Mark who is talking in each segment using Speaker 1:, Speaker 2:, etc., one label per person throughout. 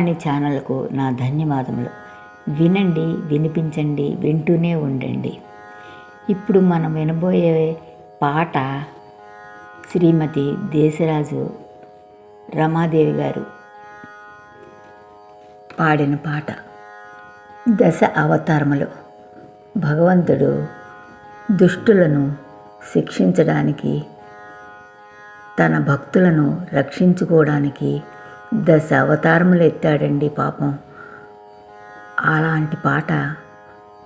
Speaker 1: జ్ఞానవాణి ఛానల్కు నా ధన్యవాదములు. వినండి వినిపించండి వింటూనే ఉండండి. ఇప్పుడు మనం వినబోయే పాట శ్రీమతి దేశరాజు రమాదేవి గారు పాడిన పాట. దశ అవతారములు. భగవంతుడు దుష్టులను శిక్షించడానికి తన భక్తులను రక్షించుకోవడానికి దశ అవతారములు ఎత్తాడండి పాపం. అలాంటి పాట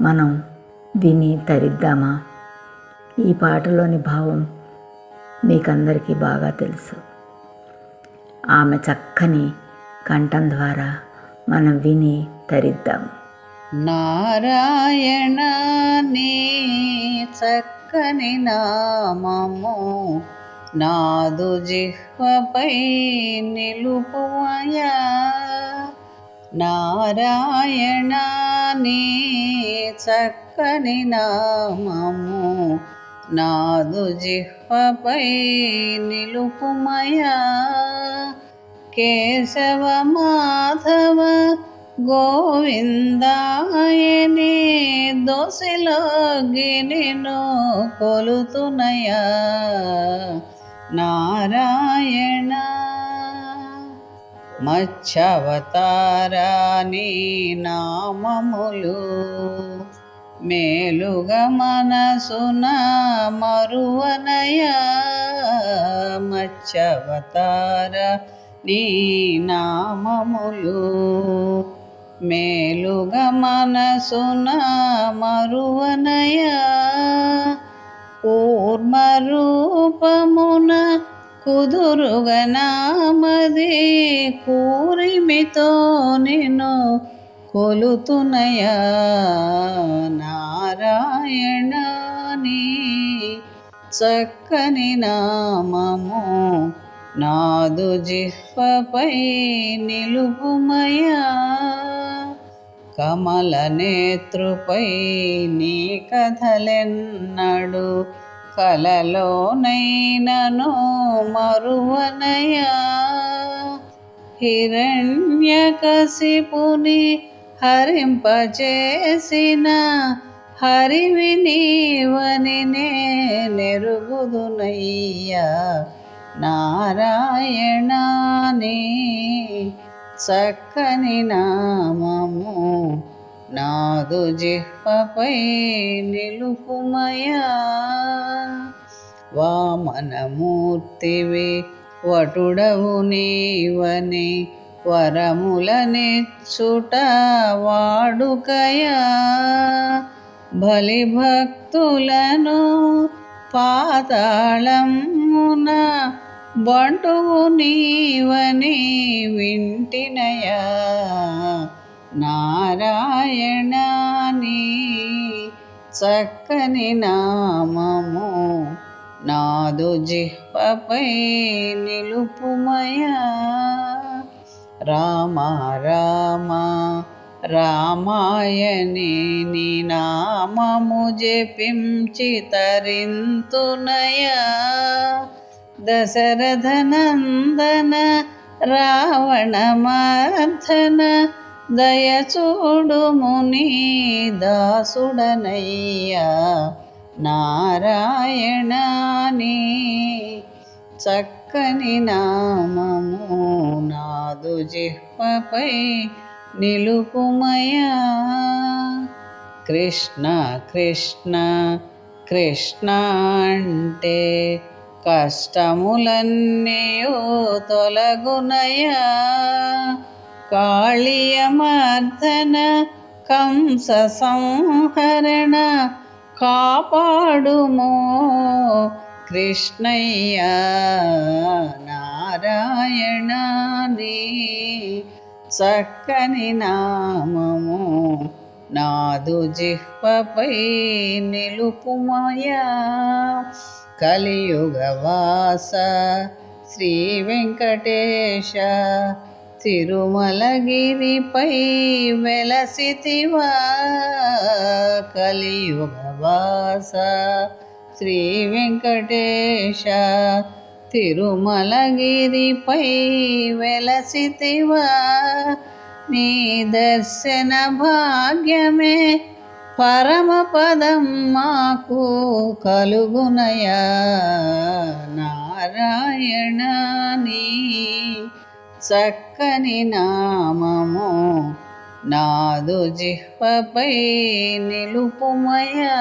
Speaker 1: మనం విని తరిద్దామా? ఈ పాటలోని భావం మీకందరికీ బాగా తెలుసు. ఆమె చక్కని కంఠం ద్వారా మనం విని తరిద్దాం.
Speaker 2: నారాయణ నీ చక్కని నామము నాదు జిహ్వపై నిలుపుమయా నారాయణ నీ చక్కని నామము నాదు జిహ్వపై నిలుపుమయా. కేశవ మాధవ గోవిందాయని దోసిలో గినిను కొలుతునయా. నారాయణ. మత్స్యవతారాని నామములు మేలుగా మనసున మరువనయా. మత్స్యవతార నీ నామములు మేలుగా మనసున మరువనయ. కూర్మరూపమున కుదురుగనామది కూరిమితో నేను కొలుతునయా నారాయణని చక్కని నామము నాదు జిహ్వపై నిలుపుమయా కమల నేత్రుపై నీ కథలెన్నడు కలలోనైనను మరువనయా. హిరణ్యకశిపుని హరింపచేసిన హరివి నీవని నెరుగుదునయ్యా నారాయణాని చక్కని నామము నాదు జిహ్వపై నిలుపుమయా వామనమూర్తివి వటుడవు నీవని వరములనిచ్చుట వాడుకయా. బలి భక్తులను పాతాళమున బంటువు నీవని వింటినయా. నారాయణాని చక్కని నామము నాదు జిహ్వపై నిలుపుమయా. రామ రామ రామాయణి నీ నామము జపించి తరింతునయా. దశరథనందన రావణమర్ధన దయచూడుముని దాసుడనయ్యా నారాయణాని. చక్కని నామము నాదు జిహ్వపై నిలుపుమయా కృష్ణ కృష్ణ కృష్ణ అంటే కష్టములన్నీయో తొలగునయా కాళీయమర్దన కంస సంహరణ కాపాడుమో కృష్ణయ్య నారాయణని చక్కని నామము. నాదు జిహ్వపై నిలుపుమయా కలియుగవాస శ్రీ వెంకటేశ తిరుమలగిరిపై వెలసితివా కలియుగవాస. శ్రీ వెంకటేశ తిరుమలగిరిపై వెలసితివా నీ దర్శన భాగ్యమే పరమపదం మాకు కలుగునయా. నారాయణ నీ చక్కని నామము. నాదు జిహ్వపై నిలుపుమయా.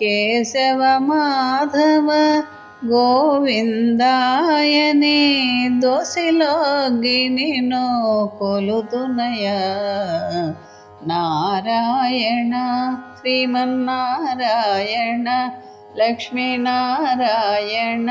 Speaker 2: కేశవ మాధవ గోవిందాయనే దోసిలోగినిను కొలుతునయా. నారాయణ శ్రీమన్నారాయణ లక్ష్మీనారాయణ.